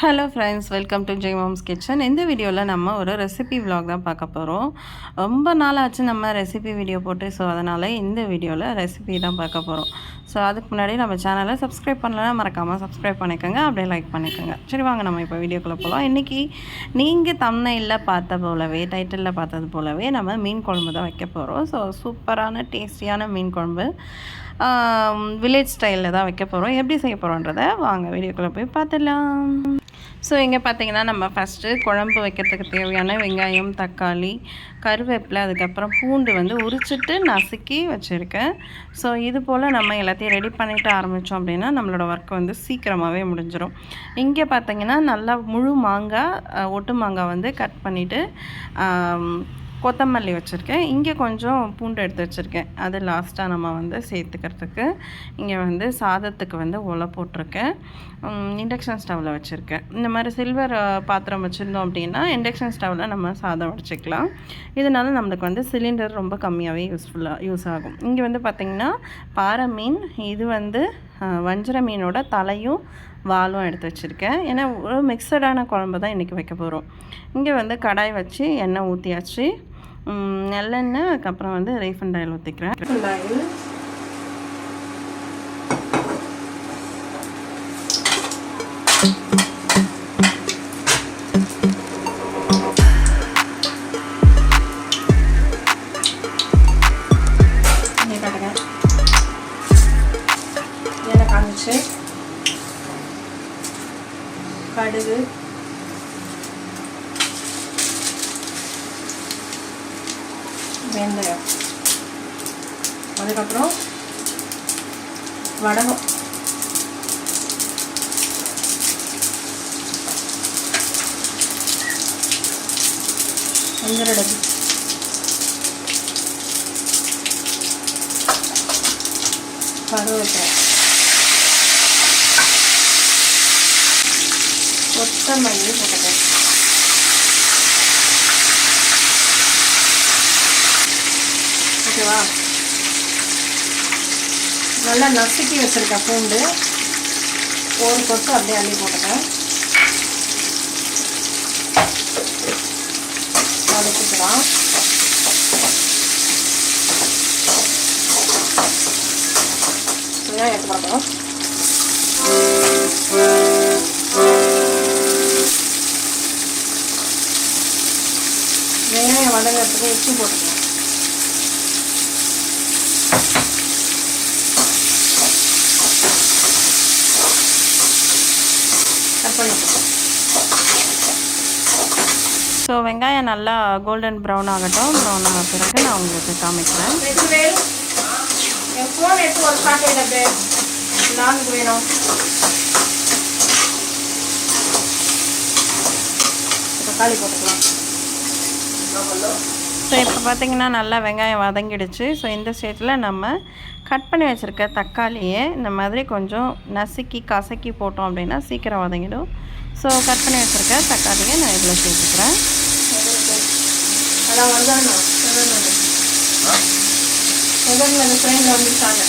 Hello friends welcome to Jai mom's kitchen இந்த வீடியோவில் நம்ம ஒரு ரெசிபி வ்ளாக் தான் பார்க்க போகிறோம் ரொம்ப நாள் ஆச்சு நம்ம ரெசிபி வீடியோ போட்டு ஸோ அதனால் இந்த வீடியோவில் ரெசிபி தான் பார்க்க போகிறோம் ஸோ அதுக்கு முன்னாடி நம்ம சேனலை சப்ஸ்கிரைப் பண்ணலன்னா மறக்காமல் சப்ஸ்கிரைப் பண்ணிக்கோங்க. அப்படியே லைக் பண்ணிக்கோங்க. சரி வாங்க நம்ம இப்போ வீடியோக்குள்ளே போகலாம் இன்றைக்கி நீங்கள் தம்னையில் பார்த்த போலவே டைட்டிலில் பார்த்தது போலவே நம்ம மீன் குழம்பு தான் வைக்க போகிறோம் ஸோ சூப்பரான டேஸ்டியான மீன் குழம்பு வில்லேஜ் ஸ்டைலில் தான் வைக்க போகிறோம் எப்படி செய்ய போகிறோன்றதை வாங்க வீடியோக்குள்ளே போய் பார்த்துடலாம். ஸோ இங்கே பார்த்தீங்கன்னா நம்ம ஃபஸ்ட்டு குழம்பு வைக்கிறதுக்கு தேவையான வெங்காயம் தக்காளி கருவேப்பிலை அதுக்கப்புறம் பூண்டு வந்து உரிச்சிட்டு நசுக்கி வச்சுருக்கேன். ஸோ இது போல் நம்ம எல்லாத்தையும் ரெடி பண்ணிட்டு ஆரம்பித்தோம் அப்படின்னா நம்மளோட ஒர்க் வந்து சீக்கிரமாகவே முடிஞ்சிடும் இங்கே பார்த்தீங்கன்னா நல்லா முழு மாங்காய் ஒட்டு மாங்காய் வந்து கட் பண்ணிவிட்டு கொத்தமல்லி வச்சுருக்கேன். இங்கே கொஞ்சம் பூண்டு எடுத்து வச்சுருக்கேன். அது லாஸ்ட்டாக நம்ம வந்து சேர்த்துக்கிறதுக்கு. இங்கே வந்து சாதத்துக்கு வந்து ஒலை போட்டிருக்கேன். இண்டக்ஷன் ஸ்டவ்வில் வச்சுருக்கேன். இந்த மாதிரி சில்வர் பாத்திரம் வச்சுருந்தோம் அப்படின்னா இண்டக்ஷன் ஸ்டவ்வில் நம்ம சாதம் வச்சுக்கலாம் இதனால நம்மளுக்கு வந்து சிலிண்டர் ரொம்ப கம்மியாகவே யூஸ்ஃபுல்லாக யூஸ் ஆகும். இங்கே வந்து பார்த்திங்கன்னா பாறை மீன் இது வந்து வஞ்சர மீனோட தலையும் வாலும் எடுத்து வச்சுருக்கேன். ஏன்னா ஒரு மிக்சடான குழம்பு தான் இன்றைக்கி வைக்க போகிறோம் இங்கே வந்து கடாய் வச்சு எண்ணெய் ஊற்றியாச்சு நல்லெண்ணெய் அதுக்கப்புறம் வந்து ரீஃபண்ட் ஆயில் ஊற்றிக்கிறேன் வெந்தயம் அதுக்கப்புறம் வடகம் வெந்தரடகு கருவேப்பிலை கொத்தமல்லி போட்டுட்டேன் ஓகேவா நல்லா நசுக்கி வச்சிருக்க பூண்டு. ஒரு கொத்து அப்படியே அள்ளி போட்டுட்டேன் வதக்கிக்கலாம். எடுத்து பார்க்கணும். வெங்காயம் வதங்கிறதுக்கு உப்பு போட்டுக்கலாம். ஸோ வெங்காயம் நல்லா கோல்டன் ப்ரௌன் ஆகட்டும். ப்ரௌன் ஆன பிறகு நான் உங்களுக்கு காமிக்கிறேன். ஃபோன் எடுத்து ஒரு ஷாட் எடுத்து நானுக்கு வேணும். தக்காளி போட்டுக்கலாம். ஸோ இப்போ பார்த்தீங்கன்னா நல்லா வெங்காயம் வதங்கிடுச்சு. ஸோ இந்த ஸ்டேட்டில் நம்ம கட் பண்ணி வச்சுருக்க தக்காளியை இந்த மாதிரி கொஞ்சம் நசுக்கி கசக்கி போட்டோம் அப்படின்னா சீக்கிரம் வதங்கிடும். ஸோ கட் பண்ணி வச்சுருக்க தக்காளியை நான் இதில் சேர்த்துக்கிறேன். அந்த ஃப்ரெண்டில் வந்துட்டாங்க.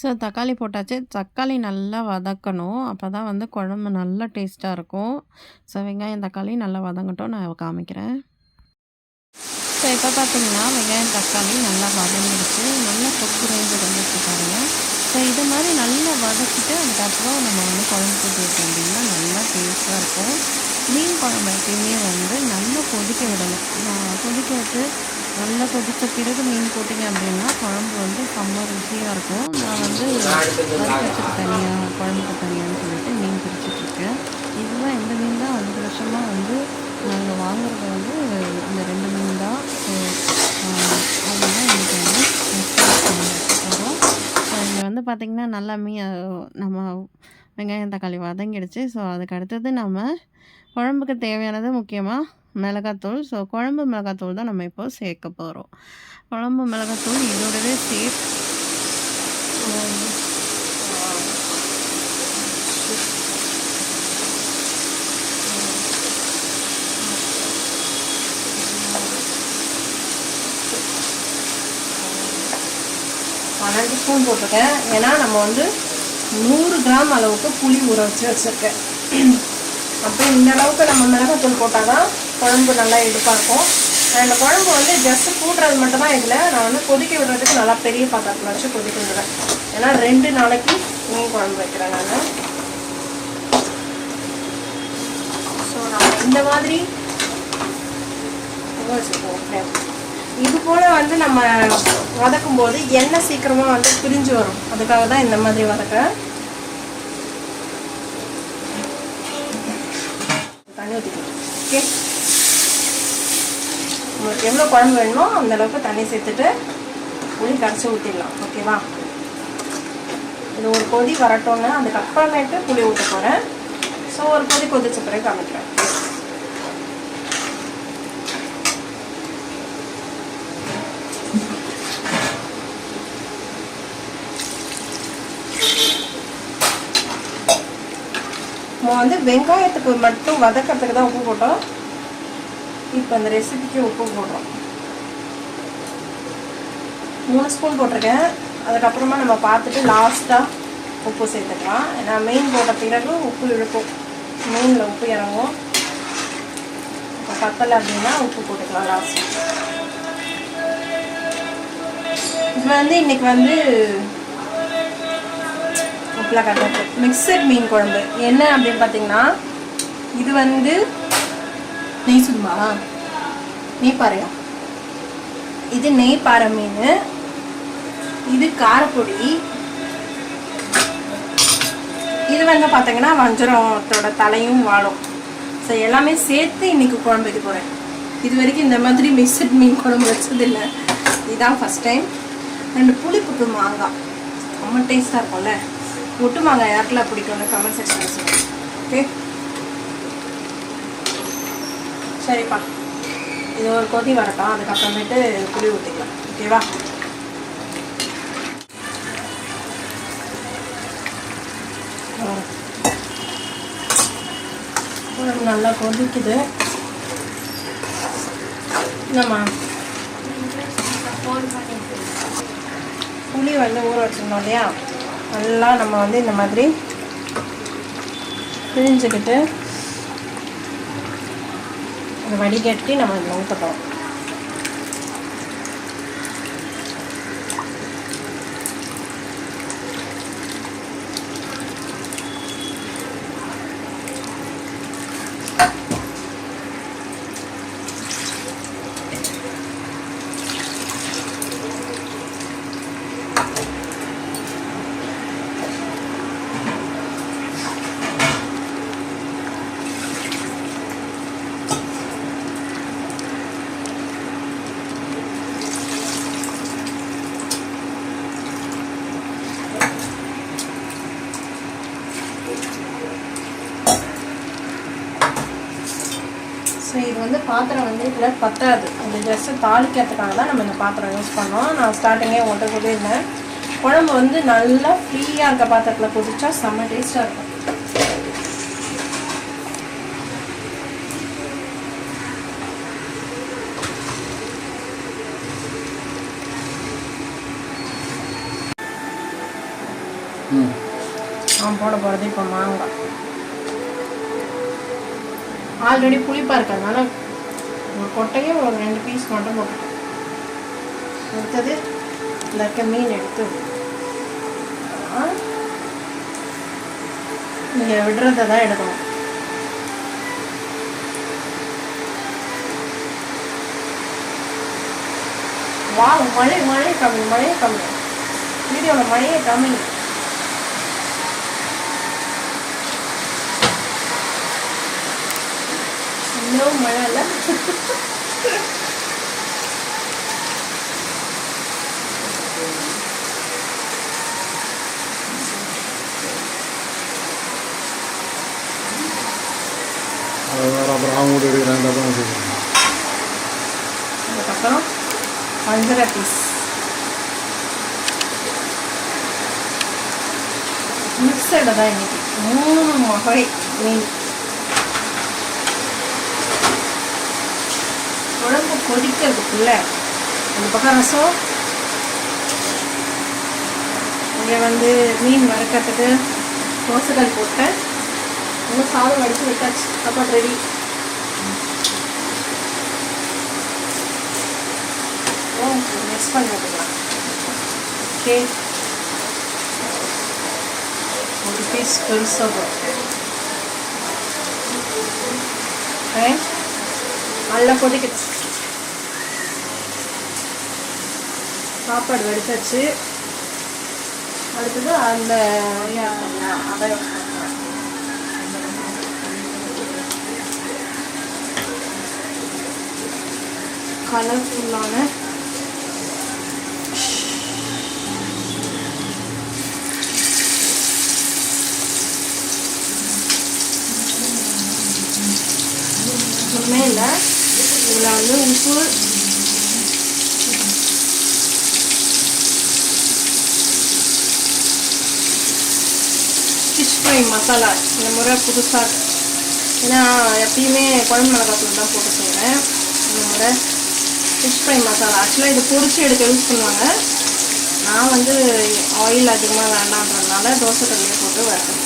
ஸோ தக்காளி போட்டாச்சு. தக்காளி நல்லா வதக்கணும். அப்போ தான் வந்து குழம்பு நல்லா டேஸ்ட்டாக இருக்கும். ஸோ வெங்காயம் தக்காளி நல்லா வதங்கட்டும். நான் காமிக்கிறேன். ஸோ இப்போ பார்த்தீங்கன்னா வெங்காயம் தக்காளி நல்லா வதங்கிடுச்சு. நல்லா கொக்கு ரேஞ்சு வந்துட்டு பாருங்க. ஸோ இது மாதிரி நல்லா வதக்கிட்டு அதுக்கப்புறம் நம்ம வந்து குழம்பு போட்டு அப்படின்னா நல்லா டேஸ்ட்டாக இருக்கும். மீன் குழம்பு எப்பயுமே வந்து நல்லா கொதிக்க விடணும் கொதிக்க விட்டு நல்லா கொதித்த பிறகு மீன் போட்டிங்க அப்படின்னா குழம்பு வந்து செம்ம ருசியாக இருக்கும். நான் வந்து வறுக்கிறதுக்கு தனியாக குழம்புக்கு தனியான்னு சொல்லிட்டு மீன் பிரிச்சுட்ருக்கேன் இதுதான் இந்த மீன் தான். அஞ்சு வருஷமாக வந்து நாங்கள் வாங்குறது வந்து இந்த ரெண்டு மீன் தான். ஸோ அதுதான் எனக்கு வந்து போகிறோம் இங்கே வந்து பார்த்திங்கன்னா நல்லா மீ நம்ம வெங்காயம் தக்காளி வதங்கிடுச்சு. ஸோ அதுக்கு அடுத்தது நம்ம குழம்புக்கு தேவையானது முக்கியமாக மிளகாத்தூள். ஸோ குழம்பு மிளகாத்தூள் தான் நம்ம இப்போ சேர்க்க போகிறோம் குழம்பு மிளகாத்தூள் இதோடவே சேர்த்து பன்னெண்டு ஸ்பூன் போட்டிருக்கேன். ஏன்னா நம்ம வந்து நூறு கிராம் அளவுக்கு புளி ஊற வச்சு வச்சுருக்கேன். அப்போ இந்த அளவுக்கு நம்ம மிளகாத்தூள் போட்டால் தான் குழம்பு நல்லா எடுப்பாக இருக்கும் நான் இந்த குழம்பு வந்து ஜஸ்ட் கூட்டுறது மட்டும்தான் இதில் நான் வந்து கொதிக்க விடுறதுக்கு நல்லா பெரிய பாத்திரத்தில் வச்சு கொதிக்க விடுறேன். ஏன்னா ரெண்டு நாளைக்கு மீன் குழம்பு வைக்கிறேன் நான். ஸோ நம்ம இந்த மாதிரி இது போல வந்து நம்ம வதக்கும் போது எண்ணெய் சீக்கிரமா வந்து பிரிஞ்சு வரும். அதுக்காக தான் இந்த மாதிரி வதக்க தண்ணி ஊற்றிக்கணும் ஓகே. உங்களுக்கு எவ்வளோ குழம்பு வேணுமோ அந்த அளவுக்கு தண்ணி சேர்த்துட்டு புளி கரைச்சி ஊற்றிடலாம் ஓகேவா? இது ஒரு கொதி வரட்டோன்னு அதுக்கப்புறமேட்டு புளி ஊற்ற போகிறேன் ஸோ ஒரு கொதி கொதிச்ச பிறகு காமிக்கிறேன். நம்ம வந்து வெங்காயத்துக்கு மட்டும் வதக்கிறதுக்கு தான் உப்பு போட்டோம். இப்போ அந்த ரெசிபிக்கு உப்பு போடுறோம். மூணு ஸ்பூன் போட்டிருக்கேன். அதுக்கப்புறமா நம்ம பார்த்துட்டு லாஸ்ட்டாக உப்பு சேர்த்துக்கலாம். ஏன்னா மெயின் போட்ட பிறகு உப்பு இழுக்கும். மீனில் உப்பு இறங்கும். இப்போ பத்தலை அப்படின்னா உப்பு போட்டுக்கலாம் லாஸ்ட் இது வந்து இன்றைக்கி வந்து சிம்பிளாக கரெக்டாக மிக்சட் மீன் குழம்பு. என்ன அப்படின்னு பார்த்தீங்கன்னா இது வந்து நெய் சும்மா நெய் பாறையா? இது நெய் பாறை மீன். இது காரப்பொடி. இது வந்து பார்த்தீங்கன்னா வஞ்சரத்தோட தலையும் வாழும். ஸோ எல்லாமே சேர்த்து இன்னைக்கு குழம்பு வைக்க போகிறேன் இது வரைக்கும் இந்த மாதிரி மிக்சட் மீன் குழம்பு வச்சதில்லை. இதுதான் ஃபஸ்ட் டைம் ரெண்டு புளிப்புக்கு மாங்காய். ரொம்ப டேஸ்ட்டாக இருக்கும்ல. ஒட்டு மாங்காய் யாருக்கெல்லாம் பிடிக்கும்னு கமெண்ட் செக்ஷனில் சொல்லுங்கள் ஓகே சரிப்பா. இது ஒரு கொதி வரட்டும். அதுக்கப்புறமேட்டு புளி ஊற்றிக்கலாம் ஓகேவா நல்லா கொதிக்குது. நம்ம புளி வந்து ஊற வச்சுருந்தோம் இல்லையா? நல்லா நம்ம வந்து இந்த மாதிரி பிழிஞ்சுக்கிட்டு அதை வடிகட்டி நம்ம இதில் ஊற்றப்போம் ஸோ இது வந்து பாத்திரம் வந்து இதில் பத்தாது. இந்த ஜஸ்ட்டு தாளிக்கிறதுக்காக தான் நம்ம இந்த பாத்திரம் யூஸ் பண்ணோம். நான் ஸ்டார்டிங்கே உங்கள்கிட்ட சொல்லியிருந்தேன். குழம்பு வந்து நல்லா ஃப்ரீயாக இருக்க பாத்திரத்தில் கொதிச்சா செம்ம டேஸ்ட்டாக இருக்கும். நான் போட போகிறது இப்போ மாங்காய் ஆல்ரெடி புளிப்பாக இருக்கிறதுனால ஒரு கொட்டையும் ஒரு ரெண்டு பீஸ் மட்டும் போட்டேன் அடுத்தது இந்த இருக்க மீன் எடுத்து நீங்கள் விடுறதை தான் எடுக்கணும். வா மழை மழை கம்மி மழையே கம்மி. வீடியோவில் மழையே கம்மி. இன்னும் மழை இல்லை அது வேறு அப்புறம் அவங்க கூட எடுக்கிறாங்க அப்புறம் வச்சுக்கிறேன் அதுக்கப்புறம் வஞ்சர பீஸ் மிக்சடு தான் இன்னைக்கு மூணு வகை மீன் குழம்பு கொதிக்கிறதுக்குள்ள அந்த பக்கம் ரசம் இங்கே வந்து மீன் வறுக்கிறதுக்கு தோசைகள் போட்டேன் இன்னும் சாதம் வடித்து விட்டாச்சு சாப்பாடு ரெடி ஓ மிக்ஸ் பண்ணி ஓகே ஒரு பீஸ் பெருசாக போட்டேன் நல்லா கொதிக்கிடுச்சு சாப்பாடு வடிச்சாச்சு. அடுத்தது அந்த அதை கலர்ஃபுல்லான ஒன்றுமே இல்லை. இதில் வந்து உப்பு ஃபிஷ் ஃப்ரை மசாலா இந்த முறை புதுசாக ஏன்னா எப்பயுமே குழம்பு மிளகாத்தூள் தான் போட்டு செய்வேன். இந்த முறை ஃபிஷ் ஃப்ரை மசாலா ஆக்சுவலாக இது பொரிச்சு எடுத்து யூஸ் பண்ணுவாங்க. நான் வந்து ஆயில் அதிகமாக வேண்டான்றதுனால தோசை கல்லையே போட்டு வரேன்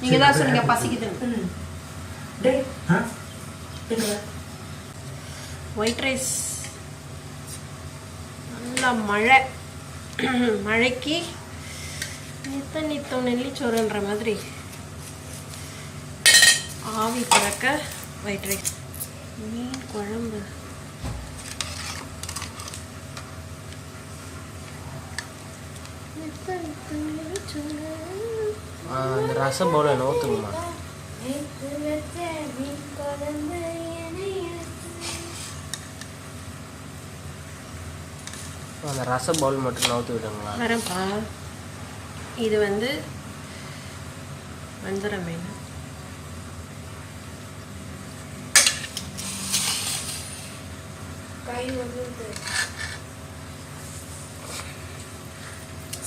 நீங்க தான் சொன்னீங்க பசிக்குதுன்னு. ஒயிட் ரைஸ் நல்லா மழை. மழைக்கு நித்த நித்தம் நெல்லிச்சோறுன்ற மாதிரி. ஆவி பறக்க ஒயிட் ரைஸ் மீன் குழம்பு. நித்த நித்தம் நெல்லிச்சோறு. அந்த ரசம் போல நோத்துங்கம்மா அந்த ரச பவுல் மட்டும் நவுத்து விடுங்களா வரேன்ப்பா. இது வந்து வஞ்சர மீன்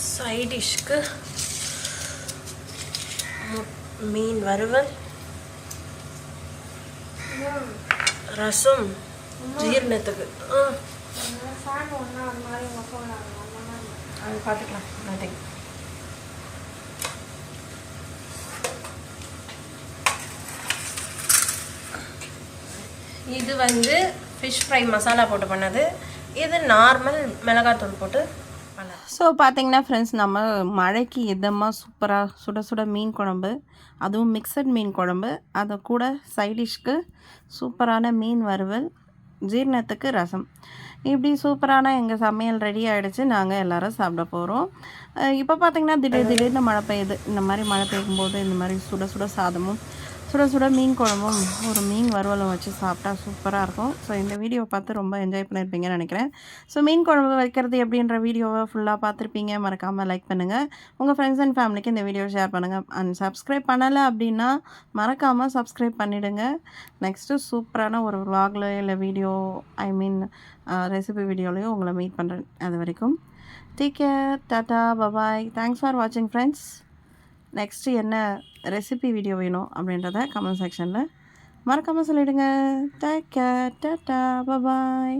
சைட் டிஷ்க்கு மீன் வறுவல் ரசம் ஜீரணத்துக்கு. அது பார்த்துக்கலாம் நத்திங் இது வந்து ஃபிஷ் ஃப்ரை மசாலா போட்டு பண்ணது. இது நார்மல் மிளகாத்தூள் போட்டு ஸோ பார்த்தீங்கன்னா ஃப்ரெண்ட்ஸ் நம்ம மழைக்கு இதமாக சூப்பராக சுட சுட மீன் குழம்பு அதுவும் மிக்சட் மீன் குழம்பு அதை கூட சைடிஷ்க்கு சூப்பரான மீன் வறுவல் ஜீரணத்துக்கு ரசம். இப்படி சூப்பரான எங்கள் சமையல் ரெடி ஆகிடுச்சு நாங்கள் எல்லோரும் சாப்பிட போகிறோம் இப்போ பார்த்தீங்கன்னா திடீர் திடீர்னு மழை பெய்யுது. இந்த மாதிரி மழை பெய்யும்போது இந்த மாதிரி சுட சுட சாதமும் சுட சுட மீன் குழம்பும் ஒரு மீன் வறுவலும் வச்சு சாப்பிட்டா சூப்பராக இருக்கும். ஸோ இந்த வீடியோ பார்த்து ரொம்ப என்ஜாய் பண்ணியிருப்பீங்கன்னு நினைக்கிறேன். ஸோ மீன் குழம்பு வைக்கிறது எப்படின்ற வீடியோவை ஃபுல்லாக பார்த்துருப்பீங்க. மறக்காமல் லைக் பண்ணுங்கள் உங்கள் ஃப்ரெண்ட்ஸ் அண்ட் ஃபேமிலிக்கு இந்த வீடியோ ஷேர் பண்ணுங்கள் அண்ட் சப்ஸ்கிரைப் பண்ணலை அப்படின்னா மறக்காமல் சப்ஸ்கிரைப் பண்ணிவிடுங்க நெக்ஸ்ட்டு சூப்பரான ஒரு vlogல இல்லை வீடியோ ஐ மீன் ரெசிபி வீடியோலையும் உங்களை மீட் பண்ணுறேன் அது வரைக்கும் டேக் கேர் டாட்டா பபாய் தேங்க்ஸ் ஃபார் வாட்சிங் ஃப்ரெண்ட்ஸ் நெக்ஸ்ட்டு என்ன ரெசிபி வீடியோ வேணும் அப்படின்றத கமெண்ட் செக்ஷனில் மறக்காமல் சொல்லிவிடுங்க டேக் கேர் டாட்டா பபாய்